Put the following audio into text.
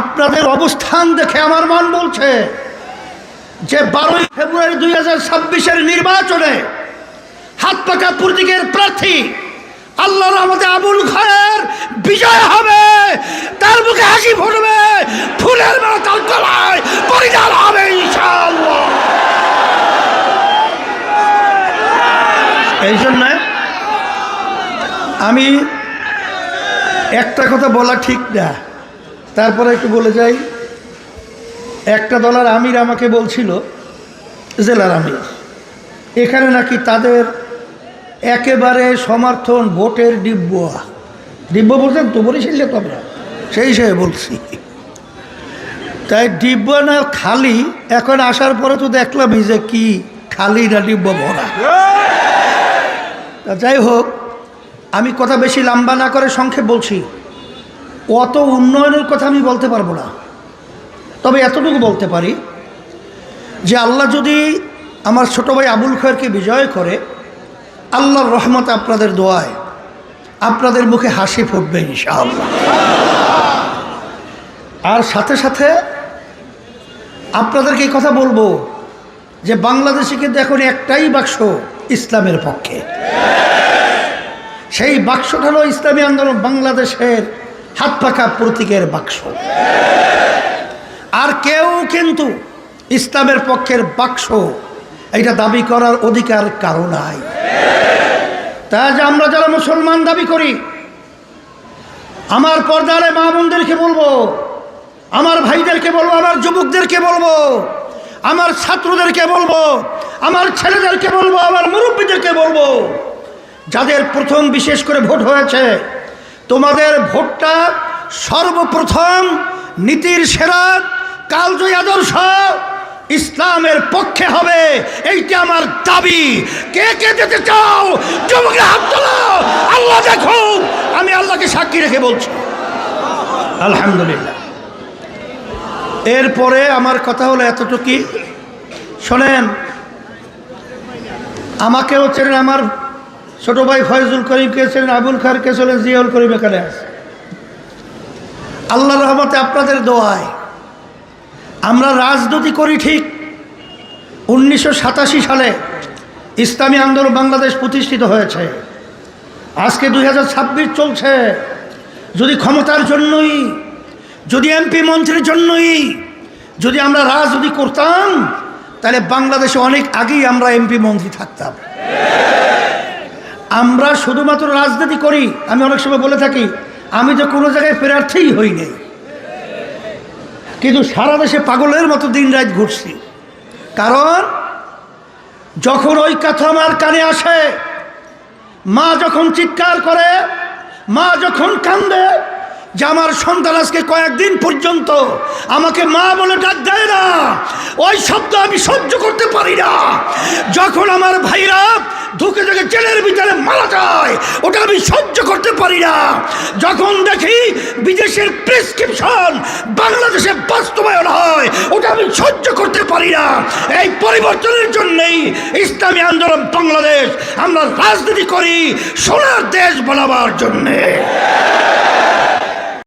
আপনাদের অবস্থান দেখে আমার মন বলছে যে বারোই ফেব্রুয়ারি দুই হাজার ছাব্বিশের নির্বাচনে হাত পাকা প্রতীকের প্রার্থী আল্লাহর আমাদের আবুল খায়ের বিজয় হবে। তার মুখে হাসি ফুটবে। ফুলের মেলা পরিধান হবে এই জন্য আমি একটা কথা বলা ঠিক না। তারপরে একটু বলে যাই, একটা দলার আমির আমাকে বলছিল, জেলার আমির, এখানে নাকি তাদের একেবারে সমর্থন ভোটের ডিব্য ডিব্য বলতেন তো বলেছিলে তো আমরা, সেই হিসেবে বলছি। তাই ডিব্য না খালি, এখন আসার পরে তো দেখলামই যে কি খালি না ডিব্য ভরা। তা যাই হোক, আমি কথা বেশি লম্বা না করে সংক্ষেপ বলছি। অত উন্নয়নের কথা আমি বলতে পারব না। তবে এতটুকু বলতে পারি যে আল্লাহ যদি আমার ছোট ভাই আবুল খয়েরকে বিজয় করে, আল্লাহর রহমত আপনাদের দোয়ায় আপনাদের মুখে হাসি ফুটবে ইনশাআল্লাহ। আর সাথে সাথে আপনাদেরকে এই কথা বলব যে বাংলাদেশে কিন্তু এখন একটাই বাক্স ইসলামের পক্ষে। সেই বাক্সটা হলো ইসলামী আন্দোলন বাংলাদেশের হাত পাকা প্রতীকের বাক্স। আর কেউ কিন্তু ইসলামের পক্ষের বাক্স এটা দাবি করার অধিকার কারও নাই। তাই যে আমরা যারা মুসলমান দাবি করি, আমার পর্দারে মা বোনদেরকে বলব, আমার ভাইদেরকে বলব, আমার যুবকদেরকে বলব, আমার ছাত্রদেরকে বলব, আমার ছেলেদেরকে বলব, আমার মুরব্বীদেরকে বলব, যাদের প্রথম বিশেষ করে ভোট হয়েছে তোমাদের ভোটটা সর্বপ্রথম নীতির সেরা, কালজয়ী আদর্শ ইসলামের পক্ষে হবে। এইটা আমার দাবি। কে কে যেতে চাও? যুবকের হাত তোলো। আল্লাহ দেখো আমি আল্লাহকে সাক্ষী রেখে বলছি। আলহামদুলিল্লাহ। এরপরে আমার কথা হলো এতটুকুই। শোনেন, আমাকেও চেনেন, আমার ছোট ভাই ফয়জুল করিমকে ছিলেন, আবুল খারকে ছিলেন, জিয়াউল করিম এখানে আছে। আল্লাহ রহমতে আপনাদের দোয়ায় আমরা রাজনীতি করি ঠিক। উনিশশো সাতাশি সালে ইসলামী আন্দোলন বাংলাদেশ প্রতিষ্ঠিত হয়েছে। আজকে দুই হাজার ছাব্বিশ চলছে। যদি ক্ষমতার জন্যই, যদি এমপি মন্ত্রীর জন্যই, যদি আমরা রাজনীতি করতাম, তাহলে বাংলাদেশে অনেক আগেই আমরা এমপি মন্ত্রী থাকতাম। আমরা শুধুমাত্র রাজনীতি করি, আমি অনেক সময় বলে থাকি, আমি তো কোনো জায়গায় প্রার্থীই হই নাই। কিন্তু সারা দেশে পাগলের মতো দিন রাত ঘুরছি। কারণ যখন ওই কথা আমার কানে আসে, মা যখন চিৎকার করে, মা যখন কান্দে যে আমার সন্তান আজকে কয়েকদিন পর্যন্ত আমাকে মা বলে ডাক দেয় না, ওই শব্দ আমি সহ্য করতে পারি না। যখন আমার ভাইরা জেলের ভিতরে মারা যায়, ওটা আমি সহ্য করতে পারি না। যখন দেখি বিদেশের প্রেসক্রিপশন বাংলাদেশে বাস্তবায়ন হয়, ওটা আমি সহ্য করতে পারি না। এই পরিবর্তনের জন্যেই ইসলামী আন্দোলন বাংলাদেশ আমরা রাজনীতি করি সোনার দেশ বানাবার জন্যে।